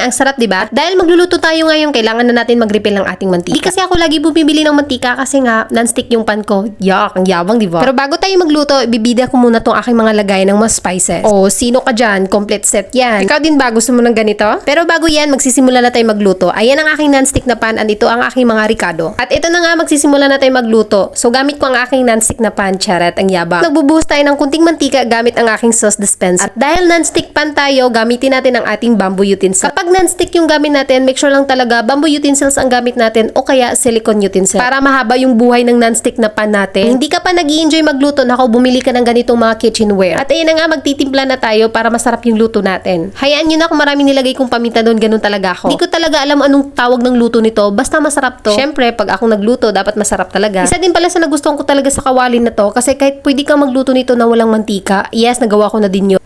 ang sarap, di ba? Dahil magluluto tayo ngayon, kailangan na natin mag-refill ng ating mantika. Di kasi ako lagi bumibili ng mantika kasi nga, non-stick yung pan ko. Yak, ang yabang, di ba? Pero bago tayo magluto, bibida ko muna tong aking mga lagay ng mga spices. O, sino ka dyan? Complete set yan. Ikaw din ba? Gusto mo ng ganito? Pero bago yan, magsisimula na tayo magluto. Ayan ang aking non-stick na pan at ito ang aking mga ricado. At ito na nga, magsisimula na tayo magluto. So, gamit ko ang aking non-stick na pan, charat, ang yabang. Nagbubuhos tayo ng kunting mantika gamit ang aking sauce dispenser. At dahil non-stick pan tayo, gamitin natin ang ating bamboo utensil. Kapag non-stick yung gamit natin, make sure lang talaga bamboo utensils ang gamit natin o kaya silicone utensil. Para mahaba yung buhay ng non-stick na pan natin. Hindi ka pa nag enjoy magluto, nako bumili ka ng ganitong mga kitchenware. At ayun na nga, magtitimpla na tayo para masarap yung luto natin. Hayaan nyo na kung marami nilagay kong paminta doon, ganun talaga ako. Hindi ko talaga alam anong tawag ng luto nito, basta masarap to. Syempre, pag ako nagluto, dapat masarap talaga. Isa din pala sa nagustuhan ko talaga sa kawali na to, kasi kahit pwede kang magluto nito na walang mantika, yes, nagawa ko na din yun.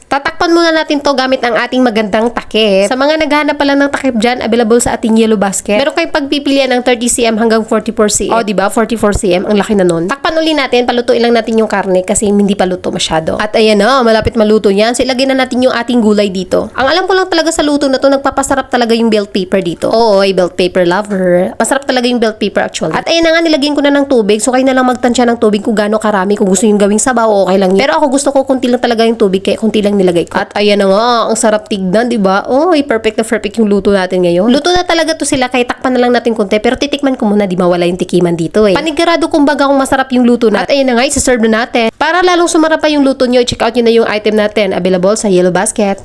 Muna natin to gamit ang ating magandang takip. Sa mga naghahanap pala ng takip dyan, available sa ating yellow basket. Meron kayong pagpipilian ng 30cm hanggang 44cm. O, di ba? 44cm, ang laki na nun. Takpan uli natin, palutuin lang natin yung karne kasi hindi pa luto masyado. At ayan na, malapit maluto yan. So, ilagay na natin yung ating gulay dito. Ang alam ko lang talaga sa luto na to, nagpapasarap talaga yung bell pepper dito. Oo, ay bell pepper lover. Masarap talaga yung bell pepper actually. At ayan na nga, nilagyan ko na ng tubig. So, kayo na lang magtansya ng tubig kung gaano karami. Kung gusto yung gawing sabaw, okay lang yun. Pero ako gusto ko kunti lang talaga yung tubig, kaya kunti lang nilagay ko. At ayan na nga, ang sarap tignan, di ba? Oh, perfect na perfect yung luto natin ngayon. Luto na talaga to sila, kaya takpan na lang natin konti. Pero titikman ko muna, di mawala yung tikiman dito eh. Panigurado kumbaga kung masarap yung luto natin. At ayan na nga, isa-serve na natin. Para lalong sumarap pa yung luto nyo, check out nyo na yung item natin. Available sa Yellow Basket.